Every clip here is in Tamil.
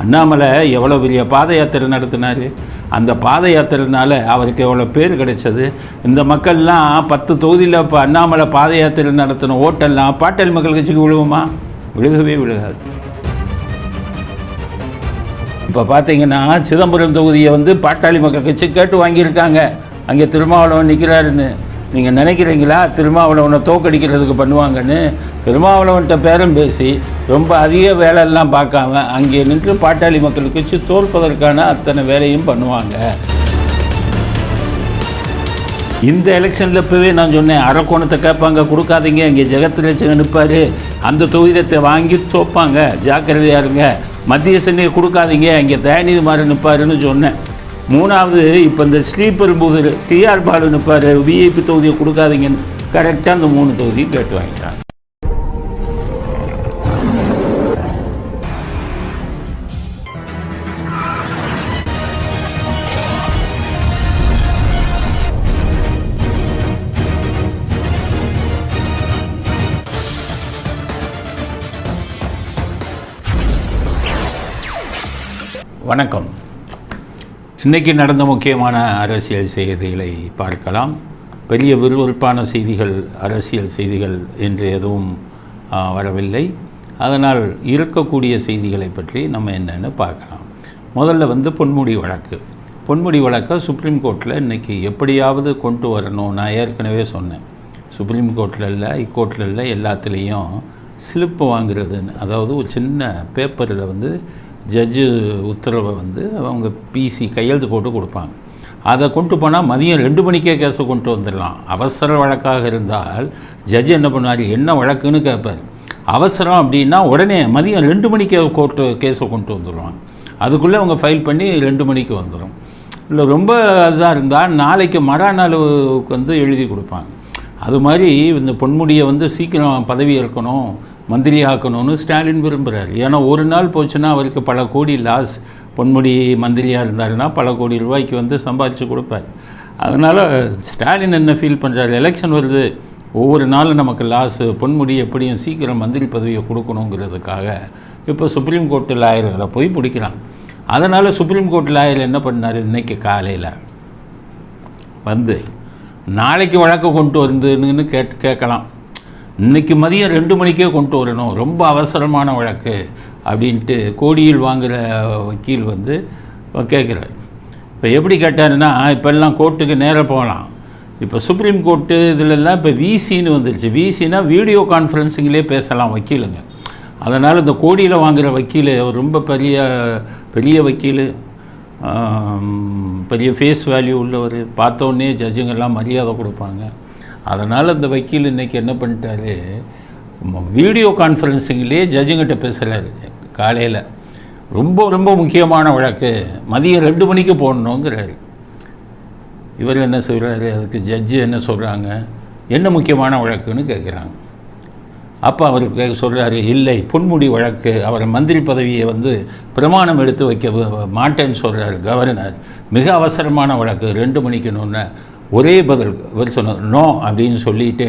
அண்ணாமலை எவ்வளோ பெரிய பாத யாத்திரை நடத்தினார்? அந்த பாத யாத்திரைனால அவருக்கு எவ்வளோ பேர் கிடைச்சது? இந்த மக்கள்லாம் பத்து தொகுதியில் இப்போ அண்ணாமலை பாத யாத்திரை நடத்தின ஓட்டெல்லாம் பாட்டாளி மக்கள் கட்சிக்கு விழுகுமா விழுகவே விழுகாது. இப்போ பார்த்தீங்கன்னா சிதம்பரம் தொகுதியை வந்து பாட்டாளி மக்கள் கட்சி கேட்டு வாங்கியிருக்காங்க. அங்கே திருமாவளவன் நிற்கிறாருன்னு நீங்கள் நினைக்கிறீங்களா? திருமாவளவனை தோக்கடிக்கிறதுக்கு பண்ணுவாங்கன்னு. திருமாவளவன்கிட்ட பேரம் பேசி ரொம்ப அதிக வேலையெல்லாம் பார்க்காம அங்கே நின்று பாட்டாளி மக்கள் வச்சு தோற்பதற்கான அத்தனை வேலையும் பண்ணுவாங்க. இந்த எலெக்ஷனில் இப்போவே நான் சொன்னேன் அரக்கோணத்தை கேட்பாங்க கொடுக்காதீங்க இங்கே ஜெகத்லட்சம் நிற்பார். அந்த தொகுதியத்தை வாங்கி தோப்பாங்க ஜாக்கிரதையாக இருங்க. மத்திய சென்னையை கொடுக்காதீங்க இங்கே தயாநிதி மாறன் நிற்பாருன்னு சொன்னேன். மூணாவது இப்போ இந்த ஸ்லீப்பர் பூதர் டிஆர் பாலு நிற்பார் விஐபி தொகுதியை கொடுக்காதீங்கன்னு. கரெக்டாக அந்த மூணு தொகுதியும் கேட்டு வாங்கிட்டாங்க. வணக்கம். இன்றைக்கி நடந்த முக்கியமான அரசியல் செய்திகளை பார்க்கலாம். பெரிய விறுவிறுப்பான செய்திகள் அரசியல் செய்திகள் என்று எதுவும் வரவில்லை. அதனால் இருக்கக்கூடிய செய்திகளை பற்றி நம்ம என்னென்னு பார்க்கலாம். முதல்ல வந்து பொன்முடி வழக்கு. பொன்முடி வழக்கை சுப்ரீம் கோர்ட்டில் இன்றைக்கி எப்படியாவது கொண்டு வரணும். நான் ஏற்கனவே சொன்னேன். சுப்ரீம் கோர்ட்டில் இல்லை ஹைகோர்ட்டில் இல்லை எல்லாத்துலேயும் ஸ்லிப்பு வாங்குறதுன்னு. அதாவது ஒரு சின்ன பேப்பரில் வந்து ஜட்ஜு உத்தரவை வந்து அவங்க பிசி கையெழுத்து போட்டு கொடுப்பாங்க. அதை கொண்டு போனால் மதியம் ரெண்டு மணிக்கே கேஸை கொண்டு வந்துடலாம். அவசர வழக்காக இருந்தால் ஜட்ஜ் என்ன பண்ணார் என்ன வழக்குன்னு கேட்பார். அவசரம் அப்படின்னா உடனே மதியம் ரெண்டு மணிக்கே கோர்ட்டு கேஸை கொண்டு வந்துடுவாங்க. அதுக்குள்ளே அவங்க ஃபைல் பண்ணி ரெண்டு மணிக்கு வந்துடும். இல்லை ரொம்ப இதாக இருந்தால் நாளைக்கு மறுநாளுக்கு வந்து எழுதி கொடுப்பாங்க. அது மாதிரி இந்த பொன்முடியை வந்து சீக்கிரம் பதவி ஏற்கணும். மந்திரி ஆக்கணும்னு ஸ்டாலின் விரும்புகிறார் ஏன்னா ஒரு நாள் போச்சுன்னா அவருக்கு பல கோடி லாஸ். பொன்முடி மந்திரியாக இருந்தாருன்னா பல கோடி ரூபாய்க்கு வந்து சம்பாதிச்சு கொடுப்பார். அதனால் ஸ்டாலின் என்ன ஃபீல் பண்ணுறாரு எலெக்ஷன் வருது. ஒவ்வொரு நாளும் நமக்கு லாஸு. பொன்முடி எப்படியும் சீக்கிரம் மந்திரி பதவியை கொடுக்கணுங்கிறதுக்காக இப்போ சுப்ரீம் கோர்ட்டு லாயர்களை போய் பிடிக்கிறான். அதனால் சுப்ரீம் கோர்ட் லாயர் என்ன பண்ணார்? இன்னைக்கு காலையில் வந்து நாளைக்கு வழக்கு கொண்டு வந்துன்னு கேட் கேட்கலாம். இன்னைக்கு மதியம் ரெண்டு மணிக்கே கொண்டு வரணும். ரொம்ப அவசரமான வழக்கு அப்படின்ட்டு கோடியில் வாங்குகிற வக்கீல் வந்து கேட்குறாரு. இப்போ எப்படி கேட்டாருன்னா இப்போல்லாம் கோர்ட்டுக்கு நேராக போகலாம். இப்போ சுப்ரீம் கோர்ட்டு இதிலெல்லாம் இப்போ விசின்னு வந்துருச்சு. விசினா வீடியோ கான்ஃபரன்சிங்லேயே பேசலாம் வக்கீலுங்க. அதனால் இந்த கோடியில் வாங்குகிற வக்கீல் ரொம்ப பெரிய பெரிய வக்கீல். பெரிய ஃபேஸ் வேல்யூ உள்ளவர். பார்த்தோன்னே ஜட்ஜுங்கெல்லாம் மரியாதை கொடுப்பாங்க. அதனால் இந்த வக்கீல் இன்றைக்கி என்ன பண்ணிட்டாரு? வீடியோ கான்ஃபரன்சிங்லேயே ஜட்ஜுங்கிட்ட பேசுகிறாரு காலையில். ரொம்ப ரொம்ப முக்கியமான வழக்கு. மதியம் ரெண்டு மணிக்கு போடணுங்கிறாரு. இவர் என்ன சொல்கிறாரு அதுக்கு ஜட்ஜு என்ன சொல்கிறாங்க என்ன முக்கியமான வழக்குன்னு கேட்குறாங்க அப்போ அவர் சொல்கிறாரு இல்லை பொன்முடி வழக்கு. அவர் மந்திரி பதவியை வந்து பிரமாணம் எடுத்து வைக்க மாட்டேன்னு சொல்கிறார் கவர்னர். மிக அவசரமான வழக்கு. ரெண்டு மணிக்கணுன்னு ஒரே பதில் இவர் சொன்னார் நோ அப்படின்னு சொல்லிட்டு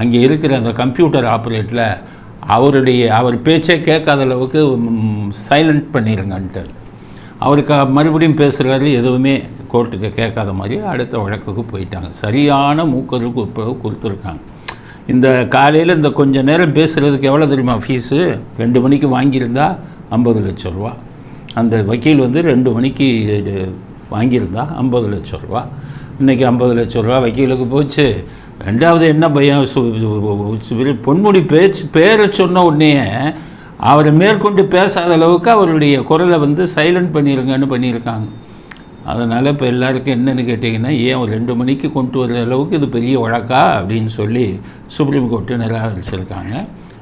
அங்கே இருக்கிற அந்த கம்ப்யூட்டர் ஆப்ரேட்டில் அவருடைய அவர் பேச்சே கேட்காத அளவுக்கு சைலண்ட் பண்ணிடுங்கன்ட்டு அவருக்கு மறுபடியும் பேசுகிறாரு எதுவுமே கோர்ட்டுக்கு கேட்காத மாதிரி அடுத்த வழக்குக்கு போயிட்டாங்க. சரியான மூக்கருக்கு இப்போ கொடுத்துருக்காங்க. இந்த காலையில் இந்த கொஞ்ச நேரம் பேசுகிறதுக்கு எவ்வளோ தெரியுமா ஃபீஸு? ரெண்டு மணிக்கு வாங்கியிருந்தா ஐம்பது லட்ச ரூபா. அந்த வக்கீல் வந்து ரெண்டு மணிக்கு வாங்கியிருந்தா ஐம்பது லட்ச ரூபா. இன்றைக்கி ஐம்பது லட்ச ரூபா வக்கீலுக்கு போச்சு. ரெண்டாவது என்ன பையன் பொன்முடி பேச்சு பேரை சொன்ன உடனே அவரை மேற்கொண்டு பேசாத அளவுக்கு அவருடைய குரலை வந்து சைலண்ட் பண்ணியிருங்கன்னு பண்ணியிருக்காங்க. அதனால் இப்போ எல்லாருக்கும் என்னென்னு கேட்டிங்கன்னா ஏன் ஒரு ரெண்டு மணிக்கு கொண்டு வர அளவுக்கு இது பெரிய வழக்கா? அப்படின்னு சொல்லி சுப்ரீம் கோர்ட்டு நிராகரிச்சிருக்காங்க.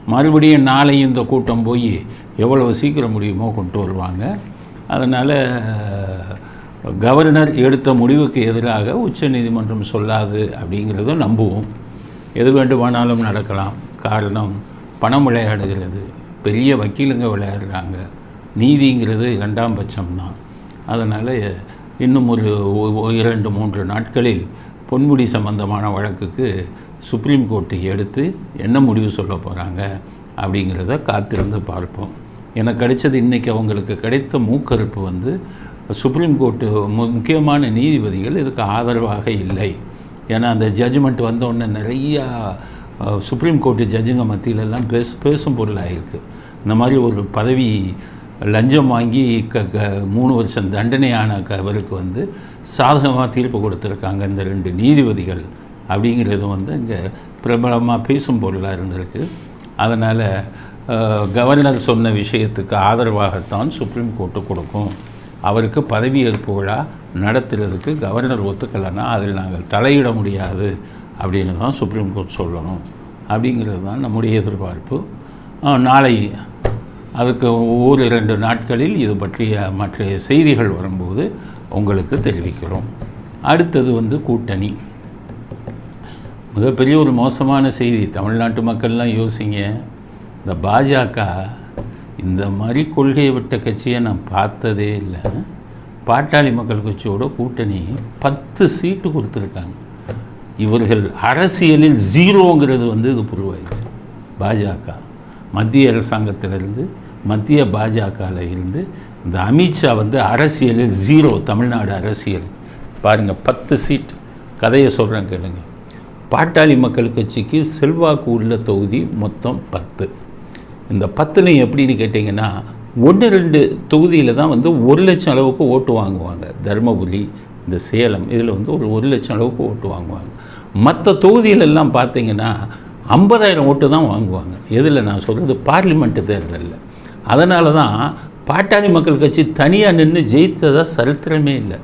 மறுபடியும் நாளையும் இந்த கூட்டம் போய் எவ்வளவு சீக்கிரம் முடியுமோ கொண்டு வருவாங்க. அதனால் கவர்னர் எடுத்த முடிவுக்கு எதிராக உச்சநீதிமன்றம் சொல்லாது அப்படிங்கிறத நம்புவோம். எது வேண்டுமானாலும் நடக்கலாம். காரணம் பணம் விளையாடுகிறது. பெரிய வக்கீலுங்க விளையாடுறாங்க. நீதிங்கிறது இரண்டாம் பட்சம்தான். அதனால் இன்னும் ஒரு இரண்டு மூன்று நாட்களில் பொன்முடி சம்பந்தமான வழக்குக்கு சுப்ரீம் கோர்ட்டு எடுத்து என்ன முடிவு சொல்ல போகிறாங்க அப்படிங்கிறத காத்திருந்து பார்ப்போம். எனக்கு கிடைச்சது இன்றைக்கி அவங்களுக்கு கிடைத்த மூக்கறுப்பு வந்து சுப்ரீம் கோர்ட்டு மு முக்கியமான நீதிபதிகள் இதுக்கு ஆதரவாக இல்லை. ஏன்னா அந்த ஜட்ஜ்மெண்ட் வந்தோடனே நிறையா சுப்ரீம் கோர்ட்டு ஜட்ஜுங்க மத்தியிலெல்லாம் பேச பேசும் பொருளாகிருக்கு இந்த மாதிரி ஒரு பதவி லஞ்சம் வாங்கி க க மூணு வருஷம் தண்டனையான கவருக்கு வந்து சாதகமாக தீர்ப்பு கொடுத்துருக்காங்க இந்த ரெண்டு நீதிபதிகள் அப்படிங்கிறது வந்து இங்கே பிரபலமாக பேசும் பொருளாக இருந்திருக்கு. அதனால் கவர்னர் சொன்ன விஷயத்துக்கு ஆதரவாகத்தான் சுப்ரீம் கோர்ட்டு கொடுக்கும். அவருக்கு பதவியேற்பு விழா நடத்துறதுக்கு கவர்னர் ஒத்துக்கலைன்னா அதில் நாங்கள் தலையிட முடியாது அப்படின்னு தான் சுப்ரீம் கோர்ட் சொல்லணும். அப்படிங்கிறது தான் நம்முடைய எதிர்பார்ப்பு. நாளை அதுக்கு ஒவ்வொரு இரண்டு நாட்களில் இது பற்றிய மற்ற செய்திகள் வரும்போது உங்களுக்கு தெரிவிக்கிறோம். அடுத்தது வந்து கூட்டணி. மிகப்பெரிய ஒரு மோசமான செய்தி. தமிழ்நாட்டு மக்கள்லாம் யோசிங்க. இந்த பாஜக இந்த மாதிரி கொள்கையை விட்ட கட்சியை நான் பார்த்ததே இல்லை. பாட்டாளி மக்கள் கட்சியோட கூட்டணி பத்து சீட்டு கொடுத்துருக்காங்க. இவர்கள் அரசியலில் ஜீரோங்கிறது வந்து இது புரிவாயிடுச்சு. பாஜக மத்திய அரசாங்கத்திலிருந்து மத்திய பாஜகவில் இருந்து இந்த அமித்ஷா வந்து அரசியலில் ஜீரோ தமிழ்நாடு அரசியல். பாருங்கள் பத்து சீட் கதையை சொல்கிறேன் கேளுங்க. பாட்டாளி மக்கள் கட்சிக்கு செல்வாக்கு உள்ள தொகுதி மொத்தம் பத்து. இந்த பத்துலையும் எப்படின்னு கேட்டிங்கன்னா ஒன்று ரெண்டு தொகுதியில் தான் வந்து ஒரு லட்சம் அளவுக்கு ஓட்டு வாங்குவாங்க. தருமபுரி இந்த சேலம் இதில் வந்து ஒரு ஒரு லட்சம் அளவுக்கு ஓட்டு வாங்குவாங்க. மற்ற தொகுதியிலெல்லாம் பார்த்தீங்கன்னா ஐம்பதாயிரம் ஓட்டு தான் வாங்குவாங்க. எதில்? நான் சொல்கிறது பார்லிமெண்ட்டு தேர்தலில். அதனால தான் பாட்டாளி மக்கள் கட்சி தனியாக நின்று ஜெயித்ததாக சரித்திரமே இல்லை.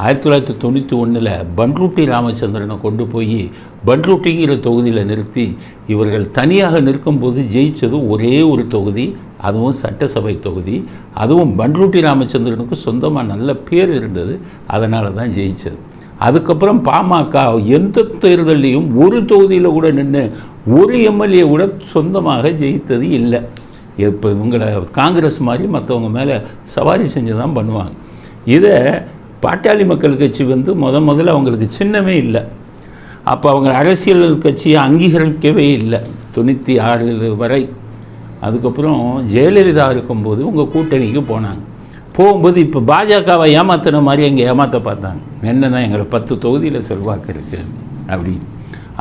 ஆயிரத்தி தொள்ளாயிரத்தி தொண்ணூற்றி ஒன்றில் பன்ருட்டி ராமச்சந்திரனை கொண்டு போய் பன்ருட்டிங்கிற தொகுதியில் நிறுத்தி இவர்கள் தனியாக நிற்கும்போது ஜெயித்தது ஒரே ஒரு தொகுதி அதுவும் சட்டசபை தொகுதி. அதுவும் பன்ருட்டி ராமச்சந்திரனுக்கு சொந்தமாக நல்ல பேர் இருந்தது அதனால தான் ஜெயித்தது அதுக்கப்புறம் பாமக எந்த தேர்தலையும் ஒரு தொகுதியில் கூட நின்று ஒரு எம்எல்ஏ கூட சொந்தமாக ஜெயித்தது இல்லை. இப்போ இவங்களை காங்கிரஸ் மாதிரி மற்றவங்க மேலே சவாரி செஞ்சு தான் பண்ணுவாங்க. இதை பாட்டாளி மக்கள் கட்சி வந்து முத முதல்ல அவங்களுக்கு சின்னமே இல்லை. அப்போ அவங்க அரசியல் கட்சியை அங்கீகரிக்கவே இல்லை. தொண்ணூற்றி ஆறு வரை. அதுக்கப்புறம் ஜெயலலிதா இருக்கும்போது உங்கள் கூட்டணிக்கு போனாங்க. போகும்போது இப்போ பாஜகவை ஏமாத்தின மாதிரி எங்கள் ஏமாற்ற பார்த்தாங்க. என்னென்னா எங்களை பத்து தொகுதியில் செல்வாக்கு இருக்குது அப்படி.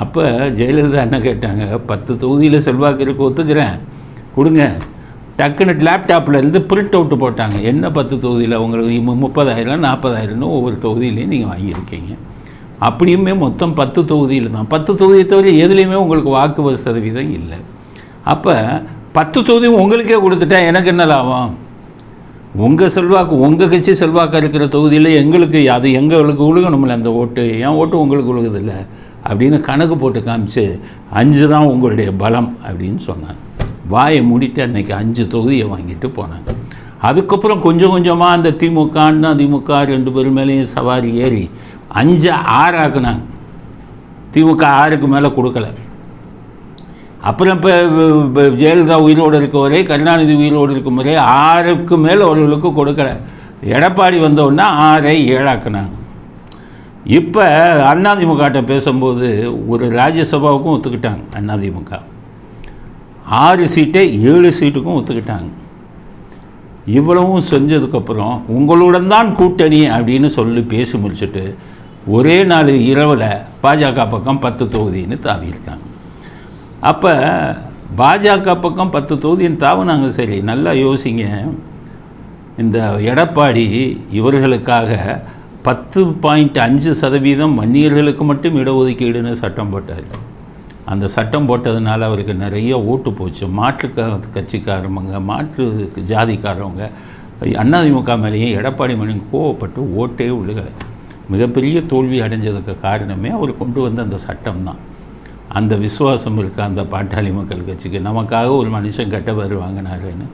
அப்போ ஜெயலலிதா என்ன கேட்டாங்க? பத்து தொகுதியில் செல்வாக்கு இருக்கு ஒத்துக்கிறேன். கொடுங்க. டக்குன்னு லேப்டாப்பில் இருந்து பிரிண்ட் அவுட்டு போட்டாங்க. என்ன பத்து தொகுதியில் உங்களுக்கு மு- முப்பதாயிரம் நாற்பதாயிரம்னு ஒவ்வொரு தொகுதியிலையும் நீங்கள் வாங்கியிருக்கீங்க. அப்படியுமே மொத்தம் பத்து தொகுதியில் தான். பத்து தொகுதியை தவிர எதுலேயுமே உங்களுக்கு வாக்கு சதவீதம் இல்லை. அப்போ பத்து தொகுதியும் உங்களுக்கே கொடுத்துட்டா எனக்கு என்ன லாபம்? உங்கள் செல்வாக்கு உங்கள் கட்சி செல்வாக்கு இருக்கிற தொகுதியில் எங்களுக்கு அது எங்களுக்கு உழுகணும்ல அந்த ஓட்டு. என் ஓட்டு உங்களுக்கு உழுகுதில்ல. அப்படின்னு கணக்கு போட்டு காமிச்சு அஞ்சு தான் உங்களுடைய பலம் அப்படின்னு சொன்னாங்க. வாயை மூடிட்டு அன்றைக்கி அஞ்சு தொகுதியை வாங்கிட்டு போனாங்க. அதுக்கப்புறம் கொஞ்சம் கொஞ்சமாக அந்த திமுக அண்ணா திமுக ரெண்டு பேர் மேலேயும் சவாரி ஏறி அஞ்சு ஆறாக்குனாங்க திமுக ஆறுக்கு மேலே கொடுக்கல. அப்புறம் இப்போ ஜெயலலிதா உயிரோடு இருக்க வரை கருணாநிதி உயிரோடு இருக்கும் வரை ஆறுக்கு மேலே ஒருவர்களுக்கு கொடுக்கல. எடப்பாடி வந்தோடனே ஆறை ஏழாக்குனாங்க. இப்போ அதிமுகட்ட பேசும்போது ஒரு ராஜ்யசபாவுக்கும் ஒத்துக்கிட்டாங்க அதிமுக ஆறு சீட்டை ஏழு சீட்டுக்கும் ஒத்துக்கிட்டாங்க. இவ்வளவும் செஞ்சதுக்கப்புறம் உங்களுடன் தான் கூட்டணி அப்படின்னு சொல்லி பேசி முடிச்சுட்டு ஒரே நாள் இரவில் பாஜக பக்கம் பத்து தொகுதின்னு தாவியிருக்காங்க. அப்போ பாஜக பக்கம் பத்து தொகுதின்னு தாவுனாங்க. சரி நல்லா யோசிங்க. இந்த எடப்பாடி இவர்களுக்காக பத்து பாயிண்ட் அஞ்சு சதவீதம் வன்னியர்களுக்கு மட்டும் இடஒதுக்கீடுன்னு சட்டம் போட்டார். அந்த சட்டம் போட்டதுனால அவருக்கு நிறைய ஓட்டு போச்சு. மாற்று க கட்சிக்காரவங்க மாற்று ஜாதிக்காரவங்க அதிமுக மேலேயும் எடப்பாடி மேலேயும் கோவப்பட்டு ஓட்டே விழுகலை. மிகப்பெரிய தோல்வி அடைஞ்சதுக்கு காரணமே அவர் கொண்டு வந்த அந்த சட்டம் தான். அந்த விசுவாசம் இருக்குது அந்த பாட்டாளி மக்கள் கட்சிக்கு நமக்காக ஒரு மனுஷன் கெட்ட பேர் வாங்கினாருன்னு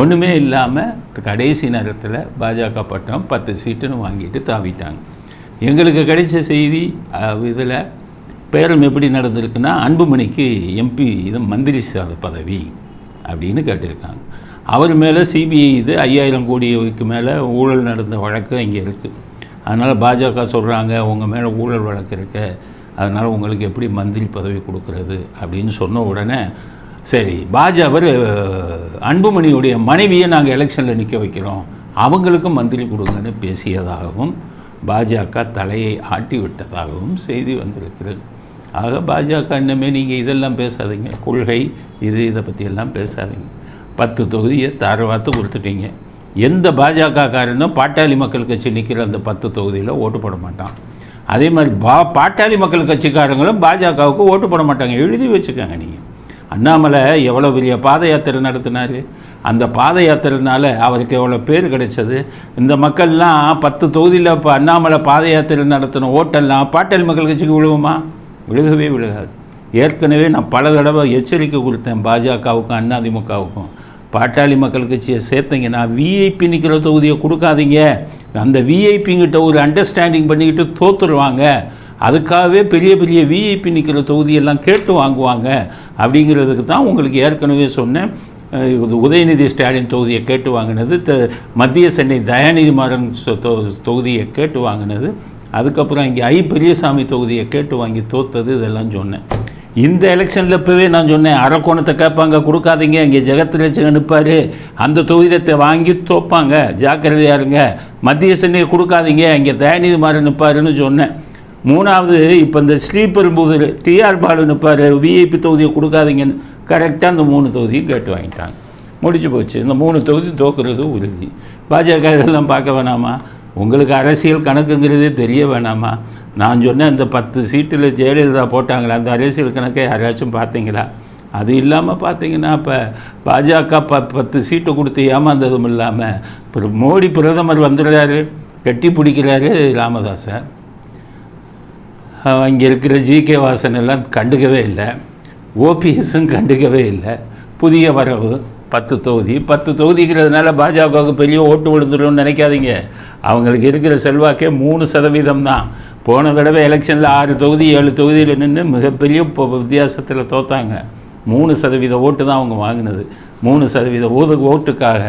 ஒன்றுமே இல்லாமல் கடைசி நேரத்தில் பாஜக பட்டம் பத்து சீட்டுன்னு வாங்கிட்டு தாவிட்டாங்க. எங்களுக்கு கிடைச்ச செய்தி இதில் பேரம் எப்படி நடந்திருக்குன்னா அன்புமணிக்கு எம்பி இது மந்திரி சாத பதவி அப்படின்னு கேட்டிருக்காங்க. அவர் மேலே சிபிஐ இது ஐயாயிரம் கோடிக்கு மேலே ஊழல் நடந்த வழக்கு இங்கே இருக்குது அதனால் பாஜக சொல்கிறாங்க உங்கள் மேலே ஊழல் வழக்கு இருக்க. அதனால் உங்களுக்கு எப்படி மந்திரி பதவி கொடுக்கறது? அப்படின்னு சொன்ன உடனே சரி பாஜக அன்புமணியுடைய மனைவியை நாங்கள் எலெக்ஷனில் நிற்க வைக்கிறோம். அவங்களுக்கும் மந்திரி கொடுங்கன்னு பேசியதாகவும் பாஜக தலையை ஆட்டி விட்டதாகவும் செய்தி வந்திருக்கிறது. ஆக பாஜக இன்னமே நீங்கள் இதெல்லாம் பேசாதீங்க. கொள்கை இது இதை பற்றியெல்லாம் பேசாதீங்க. பத்து தொகுதியை தாரவாத்து கொடுத்துட்டீங்க எந்த பாஜக காரனும் பாட்டாளி மக்கள் கட்சி நிற்கிற அந்த பத்து தொகுதியில் ஓட்டு போட மாட்டான். அதே மாதிரி பா பாட்டாளி மக்கள் கட்சிக்காரங்களும் பாஜகவுக்கு ஓட்டு போட மாட்டாங்க. எழுதி வச்சுக்கோங்க நீங்கள் அண்ணாமலை எவ்வளோ பெரிய பாத யாத்திரை நடத்தினார்? அந்த பாத யாத்திரைனால அவருக்கு எவ்வளோ பேர் கிடைச்சது? இந்த மக்கள்லாம் பத்து தொகுதியில் இப்போ அண்ணாமலை பாத யாத்திரை நடத்தின ஓட்டெல்லாம் பாட்டாளி மக்கள் கட்சிக்கு விழுவுமா? விழுகவே விழுகாது. ஏற்கனவே நான் பல தடவை எச்சரிக்கை கொடுத்தேன் பாஜகவுக்கும் அதிமுகவுக்கும் பாட்டாளி மக்கள் கட்சியை சேர்த்தீங்கன்னா விஐபி நிற்கிற தொகுதியை கொடுக்காதீங்க. அந்த விஐபிங்கிட்ட ஒரு அண்டர்ஸ்டாண்டிங் பண்ணிக்கிட்டு தோத்துருவாங்க. அதுக்காகவே பெரிய பெரிய விஐபி நிற்கிற தொகுதியெல்லாம் கேட்டு வாங்குவாங்க. அப்படிங்கிறதுக்கு தான் உங்களுக்கு ஏற்கனவே சொன்னேன். உதயநிதி ஸ்டாலின் தொகுதியை கேட்டு வாங்கினது. த மத்திய சென்னை தயாநிதி மாறன் சொ- தொ- தொகுதியை கேட்டு வாங்கினது. அதுக்கப்புறம் இங்கே ஐ பெரியசாமி தொகுதியை கேட்டு வாங்கி தோத்தது இதெல்லாம் சொன்னேன். இந்த எலெக்ஷனில் இப்போவே நான் சொன்னேன் அரக்கோணத்தை கேட்பாங்க கொடுக்காதீங்க இங்கே ஜெகத்ரட்சகன் நிற்பார் அந்த தொகுதியத்தை வாங்கி தோப்பாங்க ஜாக்கிரதையாக இருங்க மத்திய சென்னையை கொடுக்காதீங்க இங்கே தயாநிதி மாறன் நிற்பாருன்னு சொன்னேன். மூணாவது இப்போ இந்த ஸ்ரீபெரும்புதூர் டிஆர் பாலு நிற்பார் விஐபி தொகுதியை கொடுக்காதீங்கன்னு கரெக்டாக அந்த மூணு தொகுதியும் கேட்டு வாங்கிட்டாங்க. முடிஞ்சு போச்சு. இந்த மூணு தொகுதி தோக்குறது உறுதி. பாஜக இதெல்லாம் பார்க்க வேணாமா? உங்களுக்கு அரசியல் கணக்குங்கிறதே தெரிய வேணாமா? நான் சொன்னேன் இந்த பத்து சீட்டில் ஜெயலலிதா போட்டாங்களே? அந்த அரசியல் கணக்கை யாராச்சும் பார்த்தீங்களா? அது இல்லாமல் பார்த்தீங்கன்னா இப்போ பாஜக ப பத்து சீட்டு கொடுத்து ஏமாந்ததும் இல்லாமல் இப்போ மோடி பிரதமர் வந்துடுறாரு கட்டி பிடிக்கிறாரு ராமதாசன். இங்கே இருக்கிற ஜிகே வாசன் எல்லாம் கண்டுக்கவே இல்லை. ஓபிஎஸும் கண்டுக்கவே இல்லை. புதிய வரவு பத்து தொகுதி. பத்து தொகுதிங்கிறதுனால பாஜகவுக்கு பெரிய ஓட்டு விழுந்துடும் நினைக்காதீங்க. அவங்களுக்கு இருக்கிற செல்வாக்கே மூணு சதவீதம் தான் போன தடவை எலெக்ஷனில் ஆறு தொகுதி ஏழு தொகுதியில் நின்று மிகப்பெரிய இப்போ வித்தியாசத்தில் தோத்தாங்க. மூணு சதவீத ஓட்டு தான் அவங்க வாங்கினது. மூணு சதவீத ஓது ஓட்டுக்காக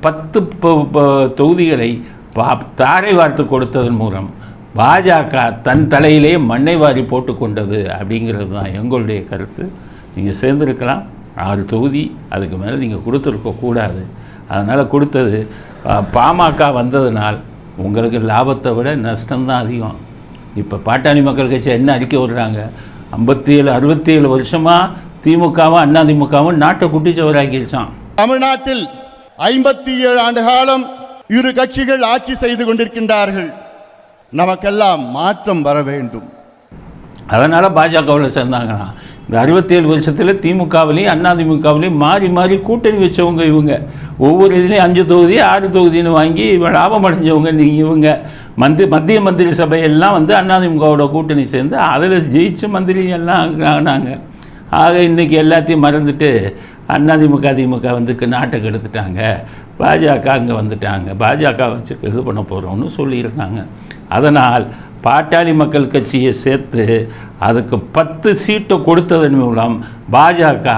பத்து ப- ப- தொகுதிகளை பா தாரை வார்த்து கொடுத்ததன் மூலம் பாஜக தன் தலையிலே மண்ணை வாரி போட்டுக்கொண்டது அப்படிங்கிறது தான் எங்களுடைய கருத்து. நீங்கள் சேர்ந்துருக்கலாம். ஆறு தொகுதி அதுக்கு மேலே நீங்கள் கொடுத்துருக்க கூடாது. அதனால் கொடுத்தது பாமக வந்ததுனால் உங்களுக்கு லாபத்தை விட நஷ்டம்தான் அதிகம். இப்போ பாட்டாளி மக்கள் கட்சி என்ன அறிக்கை விடுறாங்க? ஐம்பத்தி ஏழு அறுபத்தி ஏழு வருஷமாக திமுகவும் அதிமுகவும் நாட்டை குட்டிச்சவராக்கிடுச்சான் தமிழ்நாட்டில் ஐம்பத்தி ஏழு ஆண்டு காலம் இரு கட்சிகள் ஆட்சி செய்து கொண்டிருக்கின்றார்கள். நமக்கெல்லாம் மாற்றம் வர வேண்டும். அதனால் பாஜகவில் சேர்ந்தாங்களாம். இந்த அறுபத்தேழு வருஷத்தில் திமுகவிலையும் அண்ணாதிமுகவிலையும் மாறி மாறி கூட்டணி வச்சவங்க இவங்க. ஒவ்வொரு இதுலேயும் அஞ்சு தொகுதி ஆறு தொகுதின்னு வாங்கி லாபம் அடைஞ்சவங்க நீங்கள் இவங்க. மந்தி மத்திய மந்திரி சபையெல்லாம் வந்து அண்ணாதிமுகவோட கூட்டணி சேர்ந்து அதில் ஜெயிச்சு மந்திரி எல்லாம் ஆனாங்க ஆக இன்றைக்கி எல்லாத்தையும் மறந்துட்டு அதிமுக திமுக வந்து நாட்டை கெடுத்துட்டாங்க. பாஜக அங்கே வந்துட்டாங்க. பாஜக வச்சு இது பண்ண போகிறோம்னு சொல்லியிருக்காங்க. அதனால் பாட்டாளி மக்கள் கட்சியை சேர்த்து அதுக்கு பத்து சீட்டை கொடுத்ததன் மூலம் பாஜக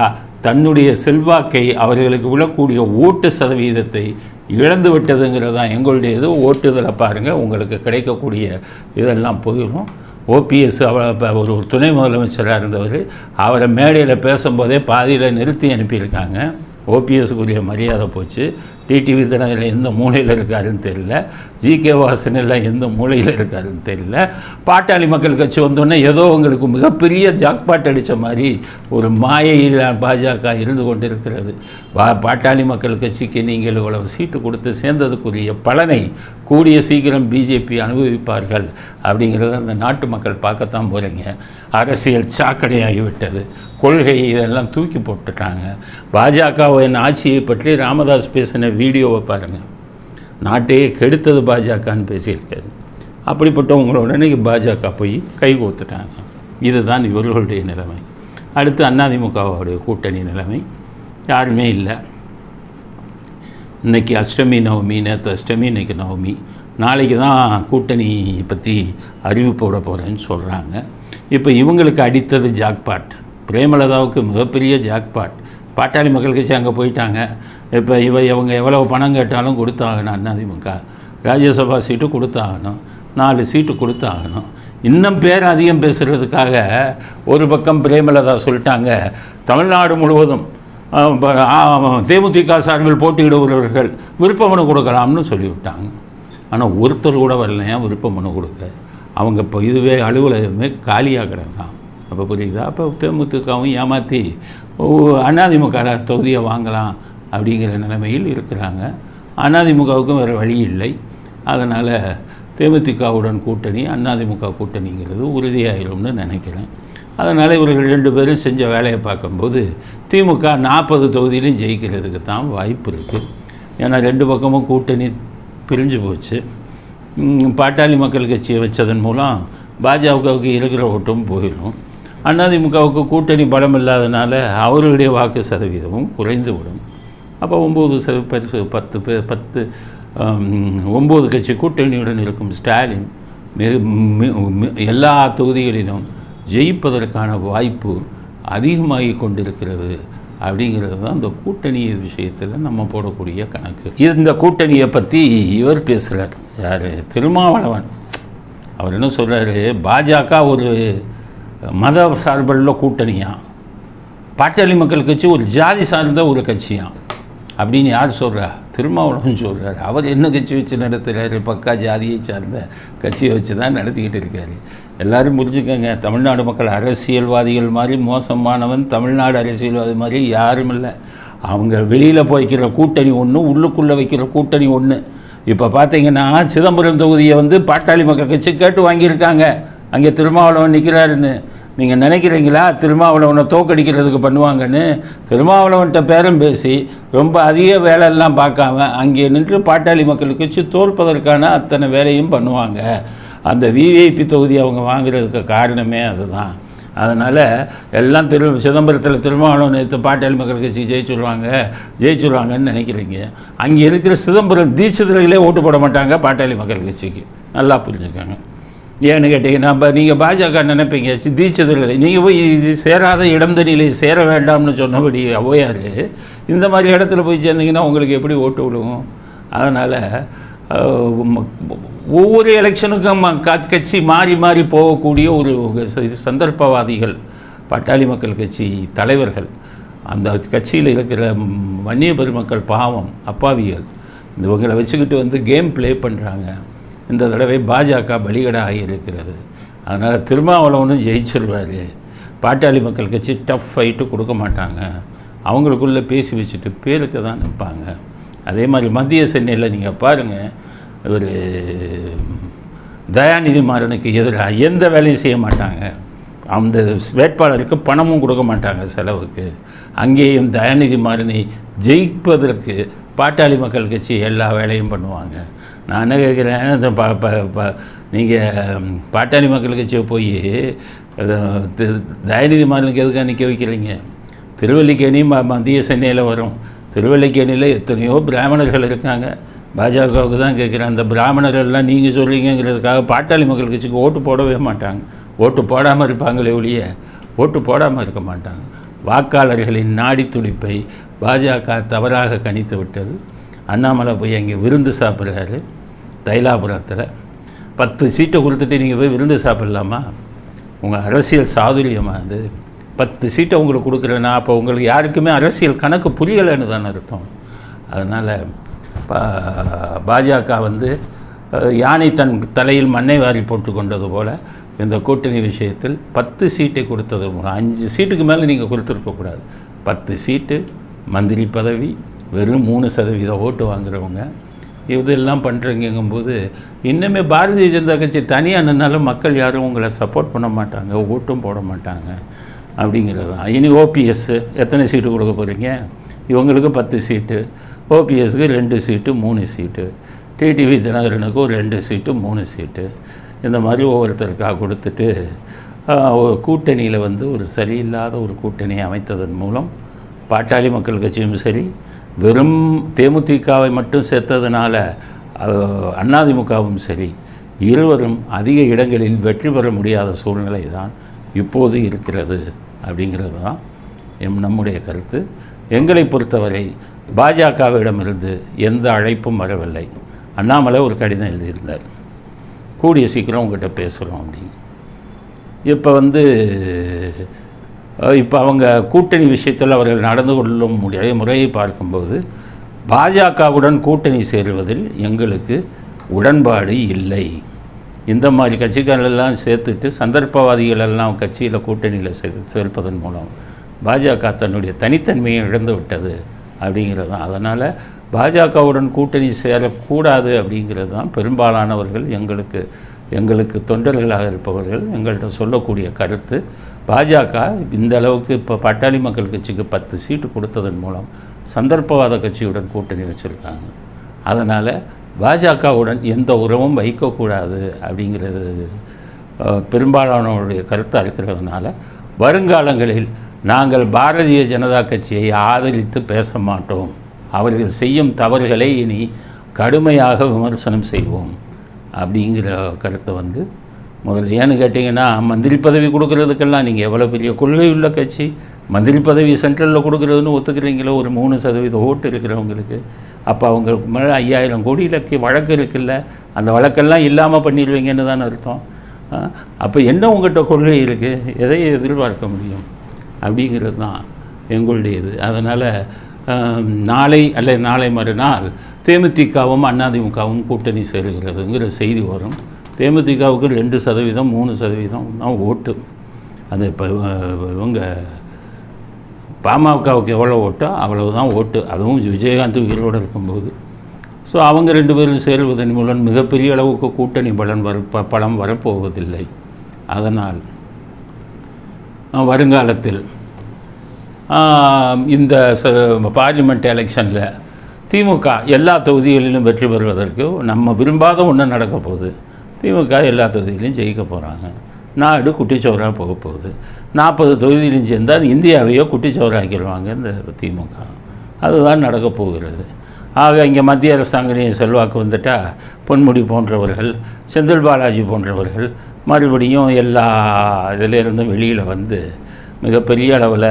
தன்னுடைய செல்வாக்கை அவர்களுக்கு விழக்கூடிய ஓட்டு சதவீதத்தை இழந்து விட்டதுங்கிறது தான் எங்களுடைய இது ஓட்டுதலை பாருங்கள் உங்களுக்கு கிடைக்கக்கூடிய இதெல்லாம் போயிடும். ஓபிஎஸ் அவர் ஒரு ஒரு துணை முதலமைச்சராக இருந்தவர் அவரை மேடையில் பேசும்போதே பாதியில் நிறுத்தி அனுப்பியிருக்காங்க. ஓபிஎஸ்க்குரிய மரியாதை போச்சு. டிடிவி தினகரன் எந்த மூலையில் இருக்காருன்னு தெரியல. ஜிகே வாசன் எல்லாம் எந்த மூலையில் இருக்காருன்னு தெரியல. பாட்டாளி மக்கள் கட்சி வந்தோடனே ஏதோ உங்களுக்கு மிகப்பெரிய ஜாக்பாட் அடித்த மாதிரி ஒரு மாயையில் பாஜக இருந்து கொண்டிருக்கிறது. பா பாட்டாளி மக்கள் கட்சிக்கு நீங்கள் இவ்வளவு சீட்டு கொடுத்து சேர்ந்ததுக்குரிய பலனை கூடிய சீக்கிரம் பிஜேபி அனுபவிப்பார்கள் அப்படிங்கிறத அந்த நாட்டு மக்கள் பார்க்கத்தான் போகிறீங்க அரசியல் சாக்கடையாகிவிட்டது. கொள்கை இதெல்லாம் தூக்கி போட்டுட்டாங்க. பாஜகவின் ஆட்சியை பற்றி ராமதாஸ் பேசின வீடியோவை பாருங்கள் நாட்டையே கெடுத்தது பாஜகன்னு பேசியிருக்காரு. அப்படிப்பட்டவங்களோட இன்னைக்கு பாஜக போய் கை கோத்துட்டாங்க இதுதான் இவர்களுடைய நிலைமை. அடுத்து அதிமுகவுடைய கூட்டணி நிலைமை. யாருமே இல்லை. இன்னைக்கு அஷ்டமி நவமி நேற்று அஷ்டமி இன்னைக்கு நவமி. நாளைக்கு தான் கூட்டணி பற்றி அறிவிப்பு விட போகிறேன்னு சொல்கிறாங்க இப்போ இவங்களுக்கு அடித்தது ஜாக்பாட். பிரேமலதாவுக்கு மிகப்பெரிய ஜாக்பாட். பாட்டாளி மக்கள் கட்சி அங்கே போயிட்டாங்க. இப்போ இவ இவங்க எவ்வளவு பணம் கேட்டாலும் கொடுத்தாகணும் அதிமுக ராஜ்யசபா சீட்டு கொடுத்தாகணும். நாலு சீட்டு கொடுத்தாகணும். இன்னும் பேர் அதிகம் பேசுகிறதுக்காக ஒரு பக்கம் பிரேமலதா சொல்லிட்டாங்க. தமிழ்நாடு முழுவதும் தேமுதிக சார்பில் போட்டியிடுபவர்கள் விருப்ப மனு கொடுக்கலாம்னு சொல்லிவிட்டாங்க. ஆனால் ஒருத்தர் கூட வரலையா? விருப்ப மனு கொடுக்க. அவங்க இப்போ இதுவே அலுவலகமே காலியாக கிடக்கான் அப்போ புரியுதா? அப்போ தேமுதிகவும் ஏமாற்றி அதிமுக தொகுதியை வாங்கலாம். அப்படிங்கிற நிலைமையில் இருக்கிறாங்க. அதிமுகவுக்கும் வேறு வழி இல்லை. அதனால் தேமுதிகவுடன் கூட்டணி அதிமுக கூட்டணிங்கிறது உறுதியாயிரும்னு நினைக்கிறேன். அதனால் இவர்கள் ரெண்டு பேரும் செஞ்ச வேலையை பார்க்கும்போது திமுக நாற்பது தொகுதியிலும் ஜெயிக்கிறதுக்கு தான் வாய்ப்பு இருக்குது ஏன்னா ரெண்டு பக்கமும் கூட்டணி பிரிஞ்சு போச்சு. பாட்டாளி மக்கள் கட்சியை வச்சதன் மூலம் பாஜகவுக்கு இருக்கிற ஓட்டும் போயிடும். அதிமுகவுக்கு கூட்டணி பலம் இல்லாதனால அவர்களுடைய வாக்கு சதவீதமும் குறைந்து விடும் அப்போ ஒம்பது ச பத்து பத்து பேர் பத்து ஒம்பது கட்சி கூட்டணியுடன் இருக்கும் ஸ்டாலின் மிக- மி- எல்லா தொகுதிகளிலும் ஜெயிப்பதற்கான வாய்ப்பு அதிகமாகி கொண்டிருக்கிறது அப்படிங்கிறது தான் இந்த கூட்டணி விஷயத்தில் நம்ம போடக்கூடிய கணக்கு. இந்த கூட்டணியை பற்றி இவர் பேசுகிறார் யார்? திருமாவளவன். அவர் என்ன சொல்கிறாரு பாஜக ஒரு மத சார்பில் கூட்டணியாக பாட்டாளி மக்கள் கட்சி ஒரு ஜாதி சார்ந்த ஒரு கட்சியாக அப்படின்னு யார் சொல்கிறா திருமாவளவன் சொல்கிறார் அவர் என்ன கட்சி வச்சு நடத்துகிறாரு பக்கா ஜாதியை சார்ந்த கட்சியை வச்சு தான் நடத்திக்கிட்டு இருக்காரு. எல்லோரும் முடிஞ்சுக்கோங்க தமிழ்நாடு மக்கள் அரசியல்வாதிகள் மாதிரி மோசமானவன் தமிழ்நாடு அரசியல்வாதி மாதிரி யாரும் இல்லை. அவங்க வெளியில் போய்க்கிற கூட்டணி ஒன்று உள்ளுக்குள்ளே வைக்கிற கூட்டணி ஒன்று இப்போ பார்த்தீங்கன்னா சிதம்பரம் தொகுதியை வந்து பாட்டாளி மக்கள் கட்சி கேட்டு வாங்கியிருக்காங்க. அங்கே திருமாவளவன் நிற்கிறாருன்னு நீங்கள் நினைக்கிறீங்களா திருமாவளவனை தோக்கடிக்கிறதுக்கு பண்ணுவாங்கன்னு? திருமாவளவன்கிட்ட பேரம் பேசி ரொம்ப அதிக வேலையெல்லாம் பார்க்காம அங்கே நின்று பாட்டாளி மக்கள் கட்சி தோற்பதற்கான அத்தனை வேலையும் பண்ணுவாங்க. அந்த விவிஐபி தொகுதி அவங்க வாங்குறதுக்கு காரணமே அதுதான். அதனால் எல்லாம் திரு சிதம்பரத்தில் திருமாவளவன் நேற்று பாட்டாளி மக்கள் கட்சி ஜெயிச்சுருவாங்க ஜெயிச்சுருவாங்கன்னு நினைக்கிறீங்க. அங்கே இருக்கிற சிதம்பரம் தீட்சிதர்களே ஓட்டு போட மாட்டாங்க பாட்டாளி மக்கள் கட்சிக்கு. நல்லா புரிஞ்சுக்காங்க. ஏன்னு கேட்டிங்கன்னா இப்போ நீங்கள் பாஜக நினைப்பீங்க சி- நீங்கள் போய் இது சேராத இடம் தண்ணியிலே சேர வேண்டாம்னு சொன்னபடி ஓயாரு இந்த மாதிரி இடத்துல போய் சேர்ந்தீங்கன்னா உங்களுக்கு எப்படி ஓட்டு விழுவும்? அதனால் ஒவ்வொரு எலெக்ஷனுக்கும் ம- கட்சி மாறி மாறி போகக்கூடிய ஒரு இது சந்தர்ப்பவாதிகள் பட்டாளி மக்கள் கட்சி தலைவர்கள் அந்த கட்சியில் இருக்கிற வன்னிய பெருமக்கள் பாவம் அப்பாவிகள் இவங்களை வச்சுக்கிட்டு வந்து கேம் ப்ளே பண்ணுறாங்க இந்த தடவை பாஜக பலிகடாக இருக்கிறது. அதனால் திருமாவளவனும் ஜெயிச்சிருவார். பாட்டாளி மக்கள் கட்சி டஃப் ஃபைட்டு கொடுக்க மாட்டாங்க. அவங்களுக்குள்ளே பேசி வச்சுட்டு பேருக்கு தான் நிற்பாங்க. அதே மாதிரி மத்திய சென்னையில் நீங்கள் பாருங்கள் ஒரு தயாநிதி மாறனுக்கு எதிராக எந்த வேலையும் செய்ய மாட்டாங்க. அந்த வேட்பாளருக்கு பணமும் கொடுக்க மாட்டாங்க செலவுக்கு. அங்கேயும் தயாநிதி மாறனை ஜெயிப்பதற்கு பாட்டாளி மக்கள் கட்சி எல்லா வேலையும் பண்ணுவாங்க. நான் என்ன கேட்குறேன்? ப ப ப நீங்கள் பாட்டாளி மக்கள் கட்சியை போய் அது தயாநிதி மாறனுக்கு எதுக்காக நிற்க வைக்கிறீங்க? திருவல்லிக்கேணி ம மத்திய சென்னையில் வரும். திருவல்லிக்கேணியில் எத்தனையோ பிராமணர்கள் இருக்காங்க. பாஜகவுக்கு தான் கேட்குறேன். அந்த பிராமணர்கள்லாம் நீங்கள் சொல்றீங்கிறதுக்காக பாட்டாளி மக்கள் கட்சிக்கு ஓட்டு போடவே மாட்டாங்க. ஓட்டு போடாமல் இருப்பாங்களே ஒழிய ஓட்டு போடாமல் இருக்க மாட்டாங்க. வாக்காளர்களின் நாடி துடிப்பை பாஜக தவறாக கணித்து விட்டது. அண்ணாமலை போய் அங்கே விருந்து சாப்பிட்றாரு. தைலாபுரத்தில் பத்து சீட்டை கொடுத்துட்டு நீங்கள் போய் விருந்து சாப்பிட்லாமா? உங்கள் அரசியல் சாதுரியமாக அது பத்து சீட்டை உங்களுக்கு கொடுக்குறேன்னா அப்போ உங்களுக்கு யாருக்குமே அரசியல் கணக்கு புரியலைன்னு தானே அர்த்தம். அதனால் பாஜக வந்து யானை தன் தலையில் மண்ணை வாரி போட்டு கொண்டது போல் இந்த கூட்டணி விஷயத்தில் பத்து சீட்டை கொடுத்தது மூலம் அஞ்சு சீட்டுக்கு மேலே நீங்கள் கொடுத்துருக்கக்கூடாது பத்து சீட்டு மந்திரி பதவி வெறும் மூணு சதவீத ஓட்டு வாங்குறவங்க இதெல்லாம் பண்ணுறீங்கும்போது இன்னுமே பாரதிய ஜனதா கட்சி தனியாக நின்னாலும் மக்கள் யாரும் உங்களை சப்போர்ட் பண்ண மாட்டாங்க ஓட்டும் போட மாட்டாங்க அப்படிங்கிறது தான். இனி ஓபிஎஸ்ஸு எத்தனை சீட்டு கொடுக்க போகிறீங்க இவங்களுக்கு பத்து சீட்டு ஓபிஎஸ்க்கு ரெண்டு சீட்டு மூணு சீட்டு டிடிவி தினகரனுக்கு ஒரு ரெண்டு சீட்டு மூணு சீட்டு. இந்த மாதிரி ஒவ்வொருத்தருக்காக கொடுத்துட்டு ஒரு கூட்டணியில் வந்து ஒரு சரியில்லாத ஒரு கூட்டணியை அமைத்ததன் மூலம் பாட்டாளி மக்கள் கட்சியும் சரி வெறும் தேமுதிகவை மட்டும் சேர்த்ததுனால அண்ணாதிமுகவும் அதிமுகவும் சரி இருவரும் அதிக இடங்களில் வெற்றி பெற முடியாத சூழ்நிலை தான் இப்போது இருக்கிறது அப்படிங்கிறது தான் எம் நம்முடைய கருத்து. எங்களை பொறுத்தவரை பாஜகவிடமிருந்து எந்த அழைப்பும் வரவில்லை. அண்ணாமலை ஒரு கடிதம் எழுதியிருந்தார். கூடிய சீக்கிரம் உங்கள்கிட்ட பேசுகிறோம் அப்படின்னு. இப்போ வந்து இப்போ அவங்க கூட்டணி விஷயத்தில் அவர்கள் நடந்து கொள்ளும் முடிய முறையை பார்க்கும்போது பாஜகவுடன் கூட்டணி சேருவதில் எங்களுக்கு உடன்பாடு இல்லை. இந்த மாதிரி கட்சிகளெல்லாம் சேர்த்துட்டு சந்தர்ப்பவாதிகள் எல்லாம் கட்சியில் கூட்டணியில் சே சேர்ப்பதன் மூலம் பாஜக தன்னுடைய தனித்தன்மையை இழந்து விட்டது அப்படிங்கிறது தான். அதனால் பாஜகவுடன் கூட்டணி சேரக்கூடாது அப்படிங்கிறது தான் பெரும்பாலானவர்கள் எங்களுக்கு எங்களுக்கு தொண்டர்களாக இருப்பவர்கள் எங்கள்கிட்ட சொல்லக்கூடிய கருத்து. பாஜக இந்த அளவுக்கு இப்போ பட்டாளி மக்கள் கட்சிக்கு பத்து சீட்டு கொடுத்ததன் மூலம் சந்தர்ப்பவாத கட்சியுடன் கூட்டணி வச்சுருக்காங்க. அதனால் பாஜகவுடன் எந்த உறவும் வைக்கக்கூடாது அப்படிங்கிறது பெரும்பாலானவருடைய கருத்தாக இருக்கிறதுனால வருங்காலங்களில் நாங்கள் பாரதிய ஜனதா கட்சியை ஆதரித்து பேச மாட்டோம். அவர்கள் செய்யும் தவறுகளை இனி கடுமையாக விமர்சனம் செய்வோம். அப்படிங்கிற கருத்தை வந்து முதல்ல ஏன்னு கேட்டிங்கன்னா மந்திரி பதவி கொடுக்கறதுக்கெல்லாம் நீங்கள் எவ்வளோ பெரிய கொள்கை உள்ள கட்சி? மந்திரி பதவி சென்ட்ரலில் கொடுக்குறதுன்னு ஒத்துக்கிறீங்களோ ஒரு மூணு சதவீத ஓட்டு இருக்கிறவங்களுக்கு. அப்போ அவங்களுக்கு மேலே ஐயாயிரம் கோடி இலக்கு வழக்கு இருக்குல்ல அந்த வழக்கெல்லாம் இல்லாமல் பண்ணிடுவீங்கன்னு தான் அர்த்தம். அப்போ என்ன உங்கள்கிட்ட கொள்கை இருக்குது எதை எதிர்பார்க்க முடியும்? அப்படிங்கிறது தான் எங்களுடையது. அதனால் நாளை அல்லது நாளை மறுநாள் தேமுதிகவும் அதிமுகவும் கூட்டணி சேருகிறதுங்கிற செய்தி வரும். தேமுதிகவுக்கு ரெண்டு சதவீதம் மூணு சதவீதம் தான் ஓட்டு. அது இப்போ இவங்க பாமகவுக்கு எவ்வளோ ஓட்டோ அவ்வளவு தான் ஓட்டு. அதுவும் விஜயகாந்த் உயிரோடு இருக்கும்போது. ஸோ அவங்க ரெண்டு பேரும் சேருவதன் மூலம் மிகப்பெரிய அளவுக்கு கூட்டணி பலன் வர ப பலம் வரப்போவதில்லை. அதனால் வருங்காலத்தில் இந்த ச பார்லிமெண்ட் எலெக்ஷனில் திமுக எல்லா தொகுதிகளிலும் வெற்றி பெறுவதற்கு நம்ம விரும்பாத ஒன்று நடக்க போகுது திமுக எல்லா தொகுதியிலையும் ஜெயிக்க போகிறாங்க நாடு குட்டிச்சோராக போக போகுது. நாற்பது தொகுதியிலும் சேர்ந்தால் இந்தியாவையோ குட்டிச்சோராக்கிடுவாங்க இந்த திமுக. அதுதான் நடக்கப் போகிறது. ஆக இங்கே மத்திய அரசாங்கத்தின் செல்வாக்கு வந்துட்டால் பொன்முடி போன்றவர்கள் செந்தில் பாலாஜி போன்றவர்கள் மறுபடியும் எல்லா இதிலிருந்தும் வெளியில் வந்து மிகப்பெரிய அளவில்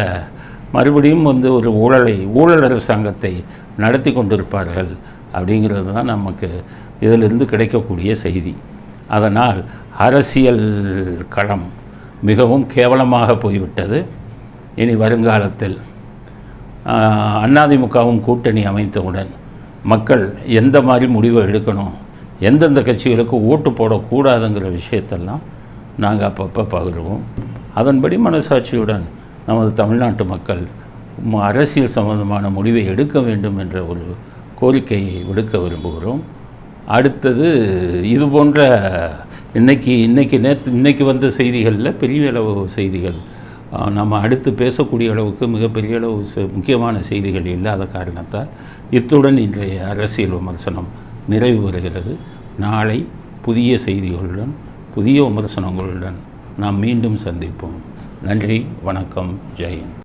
மறுபடியும் வந்து ஒரு ஊழலை ஊழல் அரசாங்கத்தை நடத்தி கொண்டிருப்பார்கள் அப்படிங்கிறது தான் நமக்கு இதிலிருந்து கிடைக்கக்கூடிய செய்தி. அதனால் அரசியல் களம் மிகவும் கேவலமாக போய்விட்டது. இனி வருங்காலத்தில் அதிமுகவும் கூட்டணி அமைத்தவுடன் மக்கள் எந்த மாதிரி முடிவை எடுக்கணும் எந்தெந்த கட்சிகளுக்கு ஓட்டு போடக்கூடாதுங்கிற விஷயத்தெல்லாம் நாங்கள் அப்பப்போ பகிர்வோம். அதன்படி மனசாட்சியுடன் நமது தமிழ்நாட்டு மக்கள் அரசியல் சம்பந்தமான முடிவை எடுக்க வேண்டும் என்ற ஒரு கோரிக்கையை விடுக்க விரும்புகிறோம். அடுத்தது இது போன்ற இன்னைக்கு இன்னைக்கு நேற்று இன்றைக்கி வந்த செய்திகளில் பெரிய அளவு செய்திகள் நம்ம அடுத்து பேசக்கூடிய அளவுக்கு மிகப்பெரிய அளவு செ- முக்கியமான செய்திகள் இல்லாத காரணத்தால் இத்துடன் இன்றைய அரசியல் விமர்சனம் நிறைவு பெறுகிறது. நாளை புதிய செய்திகளுடன் புதிய விமர்சனங்களுடன் நாம் மீண்டும் சந்திப்போம். நன்றி வணக்கம் ஜெயந்த்.